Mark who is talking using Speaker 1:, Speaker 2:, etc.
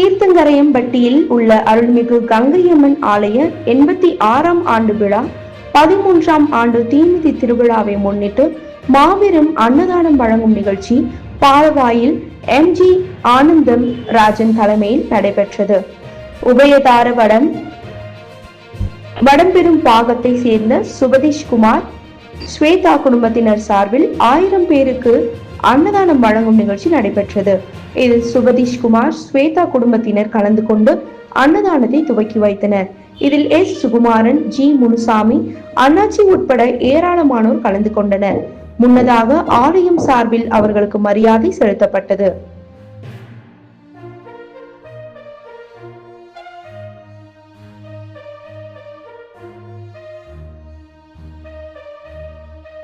Speaker 1: தீர்த்தங்கரையம்பட்டியில் உள்ள அருள்மிகு கங்கையம்மன் ஆலய எண்பத்தி ஆறாம் ஆண்டு விழா பதிமூன்றாம் ஆண்டு தீமிதி திருவிழாவை முன்னிட்டு மாபெரும் அன்னதானம் வழங்கும் நிகழ்ச்சி பாலவாயில் எம்ஜி ஆனந்தம் ராஜன் தலைமையில் நடைபெற்றது. உபயதார வடம் வடம்பெரும் பாகத்தை சேர்ந்த சுபதீஷ்குமார் ஸ்வேதா குடும்பத்தினர் சார்பில் ஆயிரம் பேருக்கு அன்னதானம் வழங்கும் நிகழ்ச்சி நடைபெற்றது. இதில் சுபதீஷ் குமார் ஸ்வேதா குடும்பத்தினர் கலந்து கொண்டு அன்னதானத்தை துவக்கி வைத்தனர். இதில் எஸ். சுகுமாரன் ஜி. முனுசாமி அண்ணாச்சி உட்பட ஏராளமானோர் கலந்து கொண்டனர். முன்னதாக ஆலயம் சார்பில் அவர்களுக்கு மரியாதை செலுத்தப்பட்டது.